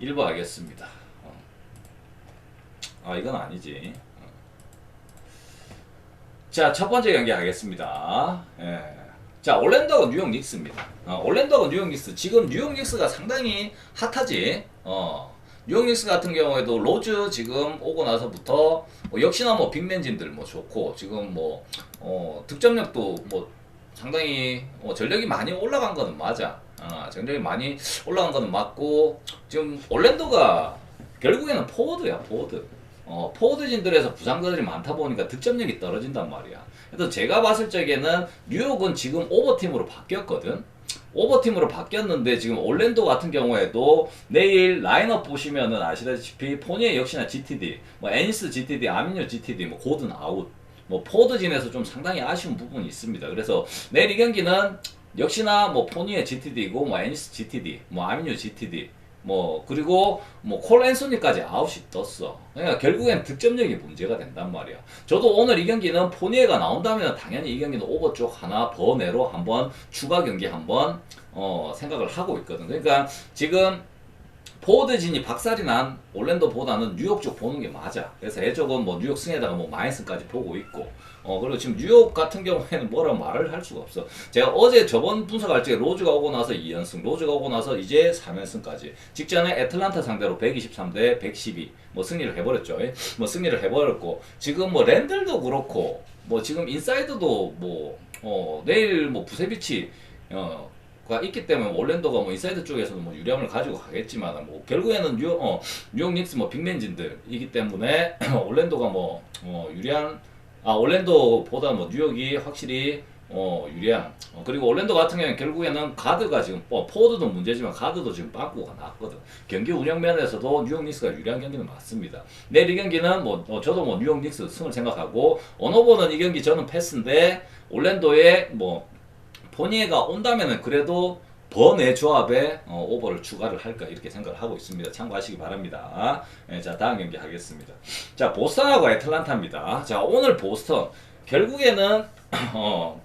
1부 하겠습니다. 어. 아 이건 아니지. 어. 자, 첫 번째 경기 하겠습니다. 예. 자, 올랜도가 뉴욕 닉스입니다. 어, 올랜도가 뉴욕 닉스. 지금 뉴욕 닉스가 상당히 핫하지. 어. 뉴욕 닉스 같은 경우에도 로즈 지금 오고 나서부터 뭐 역시나 뭐 빅맨진들 뭐 좋고 지금 뭐 어, 득점력도 뭐 상당히 어, 전력이 많이 올라간 거는 맞아. 아, 전력이 많이 올라간 거는 맞고 지금 올랜도가 결국에는 포워드야 포워드. 어, 포워드진들에서 부상자들이 많다 보니까 득점력이 떨어진단 말이야. 그래서 제가 봤을 적에는 뉴욕은 지금 오버팀으로 바뀌었거든. 오버팀으로 바뀌었는데 지금 올랜도 같은 경우에도 내일 라인업 보시면은 아시다시피 포니에 역시나 GTD, 뭐 애니스 GTD, 아미뉴 GTD, 뭐 고든 아웃, 뭐 포드진에서 좀 상당히 아쉬운 부분이 있습니다. 그래서 내일 이 경기는 역시나 뭐 포니에 GTD고 뭐 애니스 GTD, 뭐 아미뉴 GTD, 뭐 그리고 뭐 콜 앤소니까지 아웃이 떴어. 그러니까 결국엔 득점력이 문제가 된단 말이야. 저도 오늘 이 경기는 포니에가 나온다면 당연히 이 경기는 오버 쪽 하나 버내로 한번 추가 경기 한번 어 생각을 하고 있거든. 그러니까 지금 포워드진이 박살이 난 올랜도보다는 뉴욕 쪽 보는 게 맞아. 그래서 해적은 뭐 뉴욕 승에다가 뭐 마이슨까지 보고 있고. 어, 그리고 지금 뉴욕 같은 경우에는 뭐라고 말을 할 수가 없어. 제가 어제 저번 분석할 때 로즈가 오고 나서 2연승, 로즈가 오고 나서 이제 3연승까지. 직전에 애틀란타 상대로 123대 112. 뭐 승리를 해버렸죠. 예? 뭐 승리를 해버렸고. 지금 뭐 랜들도 그렇고. 뭐 지금 인사이드도 뭐, 어, 내일 뭐 부세비치, 어, 가 있기 때문에 올랜도가 뭐 인사이드 쪽에서도 뭐 유리함을 가지고 가겠지만 뭐 결국에는 뉴욕 어 뉴욕 닉스 뭐 빅맨진들이기 때문에 올랜도가 뭐 어, 유리한 아 올랜도보다 뭐 뉴욕이 확실히 어 유리한 어, 그리고 올랜도 같은 경우는 결국에는 가드가 지금 뭐 포워드도 문제지만 가드도 지금 빵꾸가 났거든. 경기 운영 면에서도 뉴욕 닉스가 유리한 경기는 맞습니다. 내일 이 경기는 뭐 어, 저도 뭐 뉴욕 닉스 승을 생각하고 어노버는 이 경기 저는 패스인데 올랜도의 뭐 포니에가 온다면은 그래도 번의 조합에 어, 오버를 추가를 할까 이렇게 생각을 하고 있습니다. 참고하시기 바랍니다. 예, 자 다음 경기 하겠습니다. 자 보스턴하고 애틀란타입니다. 자 오늘 보스턴 결국에는 어,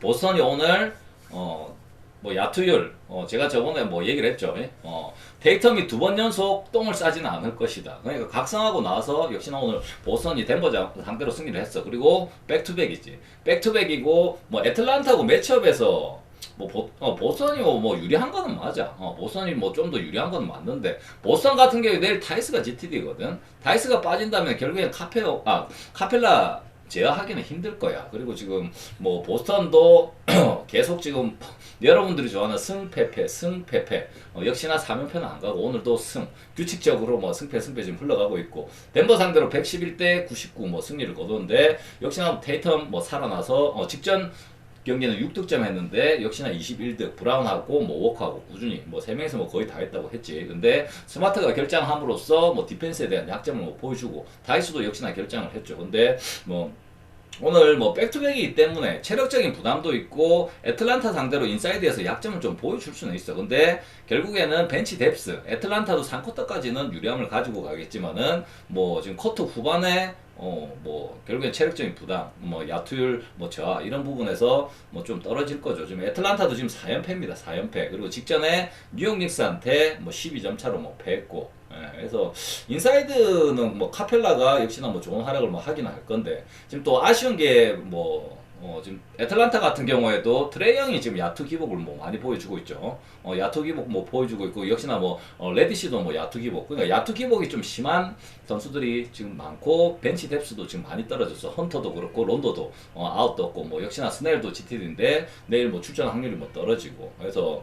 보스턴이 오늘 어, 뭐 야투율 어, 제가 저번에 뭐 얘기를 했죠. 예? 어, 테이텀이 두 번 연속 똥을 싸지는 않을 것이다. 그러니까 각성하고 나서 역시나 오늘 보스턴이 덴버 자- 상대로 승리를 했어. 그리고 백투백이지. 백투백이고 뭐 애틀란타하고 매치업에서 뭐 보, 어, 보스턴이 뭐, 뭐 유리한 거는 맞아. 어, 보스턴이 뭐 좀 더 유리한 거는 맞는데 보스턴 같은 경우에 내일 타이스가 GTD거든. 타이스가 빠진다면 결국엔 카페 아 카펠라 제어하기는 힘들 거야. 그리고 지금 뭐 보스턴도 계속 지금 여러분들이 좋아하는 승패패, 승패패. 어, 역시나 3연패는 안 가고 오늘도 승. 규칙적으로 뭐 승패, 승패 지금 흘러가고 있고 덴버 상대로 111대 99 뭐 승리를 거뒀는데 역시나 테이텀 뭐 살아나서 어, 직전 경기는 6득점 했는데 역시나 21득 브라운하고 뭐 워커하고 꾸준히 뭐 세 명이서 뭐 거의 다 했다고 했지. 근데 스마트가 결장함으로써 뭐 디펜스에 대한 약점을 뭐 보여주고 다이스도 역시나 결장을 했죠. 근데 뭐 오늘 뭐 백투백이기 때문에 체력적인 부담도 있고 애틀란타 상대로 인사이드에서 약점을 좀 보여줄 수는 있어. 근데 결국에는 벤치 뎁스 애틀란타도 3쿼터까지는 유리함을 가지고 가겠지만은 뭐 지금 쿼터 후반에 어 뭐 결국엔 체력적인 부담, 뭐 야투율 뭐 저하 이런 부분에서 뭐 좀 떨어질 거죠. 지금 애틀란타도 지금 4연패입니다. 4연패. 그리고 직전에 뉴욕 닉스한테 뭐 12점 차로 뭐 패했고 예, 그래서 인사이드는 뭐 카펠라가 역시나 뭐 좋은 활약을 뭐 하긴 할 건데 지금 또 아쉬운 게뭐 어, 지금 애틀란타 같은 경우에도 트레이 형이 지금 야투 기복을 뭐 많이 보여주고 있죠. 어, 야투 기복 뭐 보여주고 있고 역시나 뭐 어, 레디시도 뭐 야투 기복. 그러니까 야투 기복이 좀 심한 선수들이 지금 많고 벤치 뎁스도 지금 많이 떨어졌어. 헌터도 그렇고 론도도 어, 아웃도 없고 뭐 역시나 스넬도 GTD인데 내일 뭐 출전 확률이 뭐 떨어지고 그래서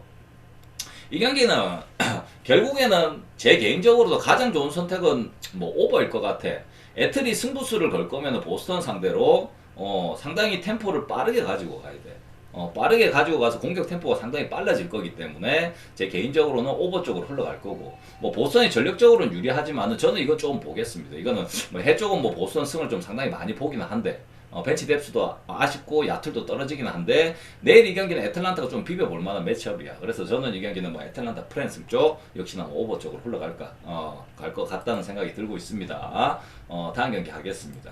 이 경기는 결국에는 제 개인적으로도 가장 좋은 선택은 뭐 오버일 것 같아. 애틀이 승부수를 걸 거면 보스턴 상대로 어, 상당히 템포를 빠르게 가지고 가야 돼. 어, 빠르게 가지고 가서 공격 템포가 상당히 빨라질 거기 때문에 제 개인적으로는 오버 쪽으로 흘러갈 거고 뭐 보스턴이 전력적으로는 유리하지만은 저는 이거 조금 보겠습니다. 이거는 뭐 해 쪽은 뭐 보스턴 승을 좀 상당히 많이 보기는 한데 어, 벤치 뎁스도 아쉽고 야툴도 떨어지긴 한데 내일 이 경기는 애틀란타가 좀 비벼볼 만한 매치업이야. 그래서 저는 이 경기는 뭐 애틀란타 프랜스 쪽 역시나 뭐 오버 쪽으로 흘러갈까 어, 갈 것 같다는 생각이 들고 있습니다. 어, 다음 경기 하겠습니다.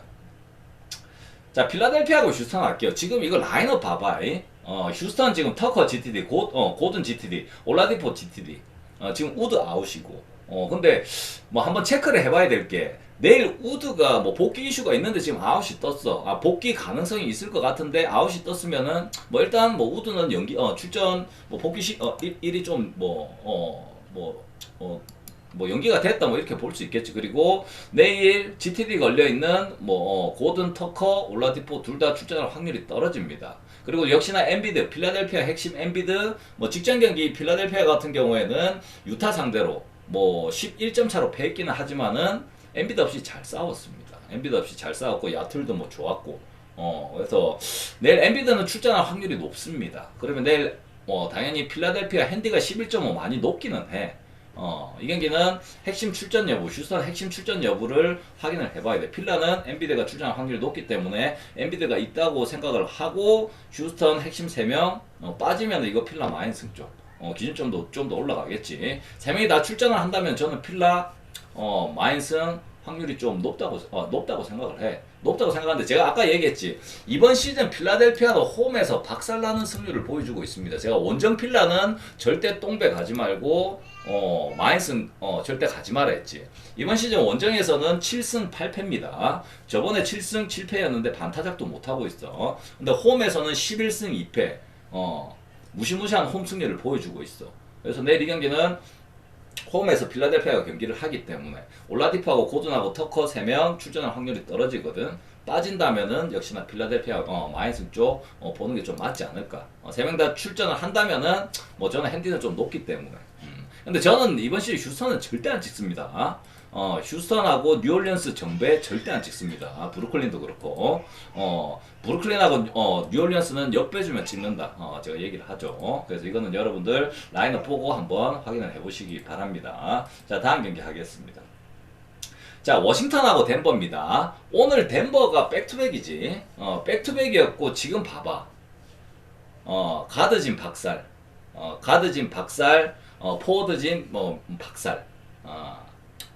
자 필라델피아하고 휴스턴 할게요. 지금 이거 라인업 봐봐. 이. 어, 휴스턴 지금 터커 GTD, 고, 어, 고든 GTD, 올라디포 GTD. 어, 지금 우드 아웃이고. 어, 근데 뭐 한번 체크를 해봐야 될 게 내일 우드가 뭐 복귀 이슈가 있는데 지금 아웃이 떴어. 아, 복귀 가능성이 있을 것 같은데 아웃이 떴으면은 뭐 일단 뭐 우드는 연기, 어, 출전 뭐 복귀 시, 어, 일, 일이 좀 뭐, 어, 뭐, 어, 뭐 연기가 됐다 뭐 이렇게 볼 수 있겠지. 그리고 내일 GTD 걸려 있는 뭐 어, 고든 터커, 올라디포 둘 다 출전할 확률이 떨어집니다. 그리고 역시나 엔비드, 필라델피아 핵심 엔비드 뭐 직전 경기 필라델피아 같은 경우에는 유타 상대로 뭐 11점 차로 패했기는 하지만은 엔비드 없이 잘 싸웠습니다. 엔비드 없이 잘 싸웠고 야툴도 뭐 좋았고 어 그래서 내일 엔비드는 출전할 확률이 높습니다. 그러면 내일 뭐 당연히 필라델피아 핸디가 11.5 많이 높기는 해. 어, 이 경기는 핵심 출전 여부, 슈스턴 핵심 출전 여부를 확인을 해봐야 돼. 필라는 엔비드가 출전할 확률이 높기 때문에 엔비드가 있다고 생각을 하고 휴스턴 핵심 3명 어, 빠지면 이거 필라 마이너스 쪽 어, 기준점도 좀 더 올라가겠지. 3명이 다 출전을 한다면 저는 필라 어, 마인승 확률이 좀 높다고 어, 높다고 생각을 해. 높다고 생각하는데 제가 아까 얘기했지 이번 시즌 필라델피아도 홈에서 박살나는 승률을 보여주고 있습니다. 제가 원정 필라는 절대 똥배 가지 말고 어, 마인승 어, 절대 가지 말아 했지. 이번 시즌 원정에서는 7승 8패입니다. 저번에 7승 7패였는데 반타작도 못 하고 있어. 근데 홈에서는 11승 2패. 어, 무시무시한 홈 승리를 보여주고 있어. 그래서 내일 이 경기는 홈에서 필라델피아가 경기를 하기 때문에 올라디프하고 고든하고 터커 3명 출전할 확률이 떨어지거든. 빠진다면은 역시나 필라델피아 어, 마인스 쪽 어, 보는 게 좀 맞지 않을까. 어, 3명 다 출전을 한다면은 뭐 저는 핸디는 좀 높기 때문에. 음. 근데 저는 이번 시즌 휴스턴은 절대 안 찍습니다. 어, 휴스턴하고 뉴올리언스 정배 절대 안 찍습니다. 아, 브루클린도 그렇고, 어, 브루클린하고 어, 뉴올리언스는 역배주면 찍는다. 어, 제가 얘기를 하죠. 그래서 이거는 여러분들 라인업 보고 한번 확인을 해보시기 바랍니다. 자, 다음 경기 하겠습니다. 자, 워싱턴하고 덴버입니다. 오늘 덴버가 백투백이지. 어, 백투백이었고, 지금 봐봐. 어, 가드진 박살. 어, 가드진 박살. 어, 포워드진 뭐 박살. 어,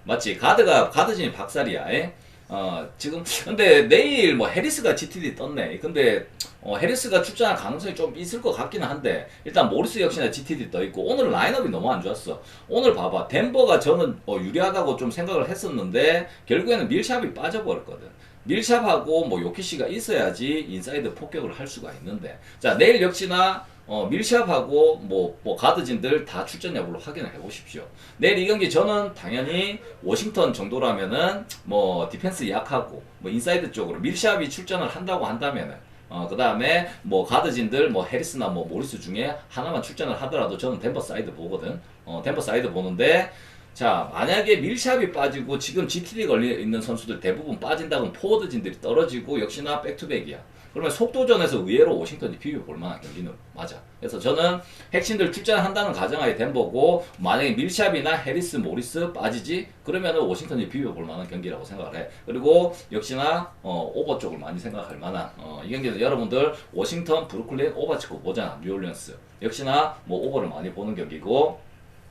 맞지? 가드가 가드진이 박살이야. 에? 어, 지금 근데 내일 뭐 해리스가 GTD 떴네. 근데 어, 해리스가 출전할 가능성이 좀 있을 것 같기는 한데 일단 모리스 역시나 GTD 떠 있고 오늘 라인업이 너무 안 좋았어. 오늘 봐봐 덴버가 저는 어, 유리하다고 좀 생각을 했었는데 결국에는 밀샵이 빠져버렸거든. 밀샵하고 뭐 요키시가 있어야지 인사이드 폭격을 할 수가 있는데 자 내일 역시나 어, 밀샵하고 뭐, 뭐 가드진들 다 출전 여부를 확인을 해보십시오. 내일 이 경기 저는 당연히 워싱턴 정도라면은 뭐 디펜스 약하고 뭐 인사이드 쪽으로 밀샵이 출전을 한다고 한다면은 어, 그 다음에 뭐 가드진들 뭐 해리스나 뭐 모리스 중에 하나만 출전을 하더라도 저는 덴버 사이드 보거든. 어, 덴버 사이드 보는데 자, 만약에 밀샵이 빠지고 지금 GTD 걸려 있는 선수들 대부분 빠진다면 포워드진들이 떨어지고 역시나 백투백이야. 그러면 속도전에서 의외로 워싱턴이 비벼 볼 만한 경기는 맞아. 그래서 저는 핵심들 출전한다는 가정하에 덴버고 만약에 밀샵이나 해리스, 모리스 빠지지 그러면은 워싱턴이 비벼 볼 만한 경기라고 생각을 해. 그리고 역시나 어, 오버 쪽을 많이 생각할 만한 어, 이 경기는 여러분들 워싱턴, 브루클린 오버 치고 보잖아. 뉴올리언스. 역시나 뭐 오버를 많이 보는 경기고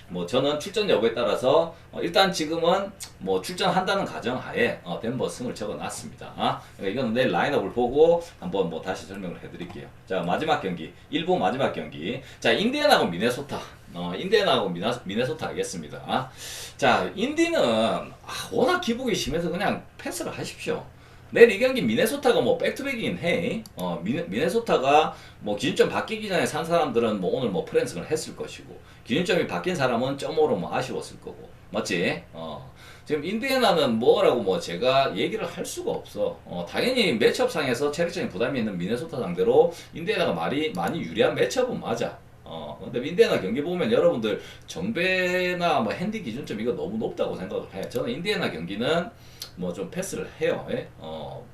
뭐 저는 출전 여부에 따라서 어 일단 지금은 뭐 출전한다는 가정하에 어 덴버 승을 적어놨습니다. 아, 그러니까 이거는 내일 라인업을 보고 한번 뭐 다시 설명을 해드릴게요. 자 마지막 경기 1부 마지막 경기 자 인디애나하고 미네소타 어 인디애나하고 미나, 미네소타 하겠습니다. 아, 자 인디는 아, 워낙 기복이 심해서 그냥 패스를 하십시오. 내일 이 경기 미네소타가 뭐 백투백이긴 해. 어, 미네, 미네소타가 뭐 기준점 바뀌기 전에 산 사람들은 뭐 오늘 뭐 프랜스를 했을 것이고 기준점이 바뀐 사람은 점으로 뭐 아쉬웠을 거고. 맞지? 어. 지금 인디애나는 뭐라고 뭐 제가 얘기를 할 수가 없어. 어, 당연히 매치업상에서 체력적인 부담이 있는 미네소타 상대로 인디애나가 많이, 많이 유리한 매치업은 맞아. 어, 근데 인디애나 경기 보면 여러분들 정배나 뭐 핸디 기준점 이거 너무 높다고 생각을 해. 저는 인디애나 경기는 뭐 좀 패스를 해요. 예? 어,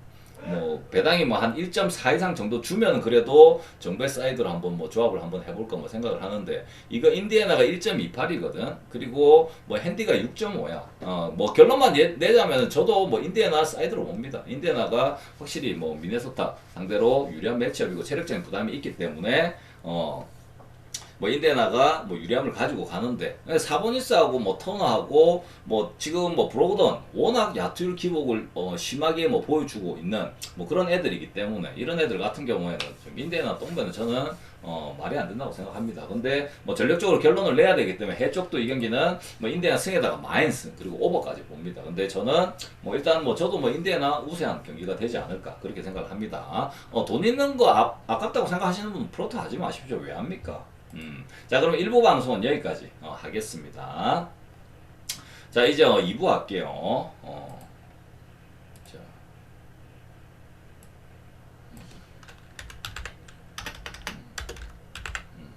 뭐 배당이 뭐 한 1.4 이상 정도 주면 그래도 정배 사이드로 한번 뭐 조합을 한번 해볼까 뭐 생각을 하는데 이거 인디애나가 1.28이거든. 그리고 뭐 핸디가 6.5야. 어, 뭐 결론만 예- 내자면 저도 뭐 인디애나 사이드로 봅니다. 인디애나가 확실히 뭐 미네소타 상대로 유리한 매치업이고 체력적인 부담이 있기 때문에 어. 뭐 인디애나가 뭐 유리함을 가지고 가는데 사보니스하고 뭐 터너하고 뭐 지금 뭐 브로그던 워낙 야투율 기복을 어 심하게 뭐 보여주고 있는 뭐 그런 애들이기 때문에 이런 애들 같은 경우에는 좀 인디애나 똥배는 저는 어 말이 안 된다고 생각합니다. 근데 뭐 전력적으로 결론을 내야 되기 때문에 해 쪽도 이 경기는 뭐 인디애나 승에다가 마인스 그리고 오버까지 봅니다. 근데 저는 뭐 일단 뭐 저도 뭐 인디애나 우세한 경기가 되지 않을까 그렇게 생각합니다. 어 돈 있는 거 아, 아깝다고 생각하시는 분은 프로트 하지 마십시오. 왜 합니까? 음. 자 그럼 1부 방송은 여기까지 어, 하겠습니다. 자 이제 어, 2부 할게요. 어. 자.